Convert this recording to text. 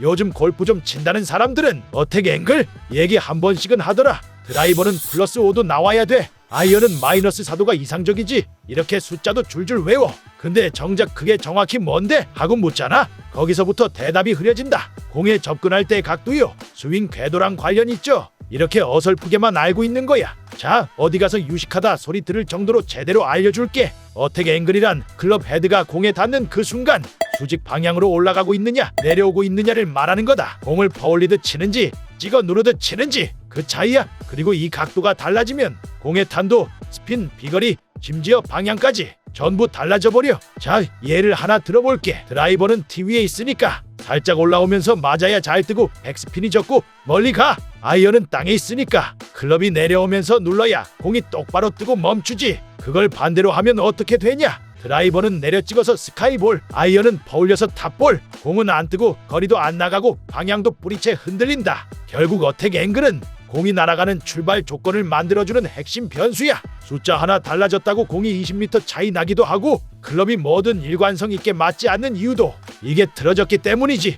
요즘 골프 좀 친다는 사람들은 어택 앵글 얘기 한 번씩은 하더라. 드라이버는 플러스 5도 나와야 돼. 아이언은 마이너스 4도가 이상적이지. 이렇게 숫자도 줄줄 외워. 근데 정작 그게 정확히 뭔데? 하고 묻잖아. 거기서부터 대답이 흐려진다. 공에 접근할 때 각도요. 스윙 궤도랑 관련 있죠. 이렇게 어설프게만 알고 있는 거야. 자, 어디 가서 유식하다 소리 들을 정도로 제대로 알려줄게. 어택 앵글이란 클럽 헤드가 공에 닿는 그 순간 수직 방향으로 올라가고 있느냐 내려오고 있느냐를 말하는 거다. 공을 퍼올리듯 치는지 찍어 누르듯 치는지 그 차이야. 그리고 이 각도가 달라지면 공의 탄도, 스핀, 비거리, 심지어 방향까지 전부 달라져 버려. 자, 예를 하나 들어볼게. 드라이버는 티 위에 있으니까 살짝 올라오면서 맞아야 잘 뜨고 백스핀이 적고 멀리 가. 아이언은 땅에 있으니까 클럽이 내려오면서 눌러야 공이 똑바로 뜨고 멈추지. 그걸 반대로 하면 어떻게 되냐? 드라이버는 내려 찍어서 스카이볼, 아이언은 퍼올려서 탑볼. 공은 안 뜨고 거리도 안 나가고 방향도 뿌리채 흔들린다. 결국 어택 앵글은 공이 날아가는 출발 조건을 만들어주는 핵심 변수야. 숫자 하나 달라졌다고 공이 20m 차이 나기도 하고 클럽이 뭐든 일관성 있게 맞지 않는 이유도 이게 틀어졌기 때문이지.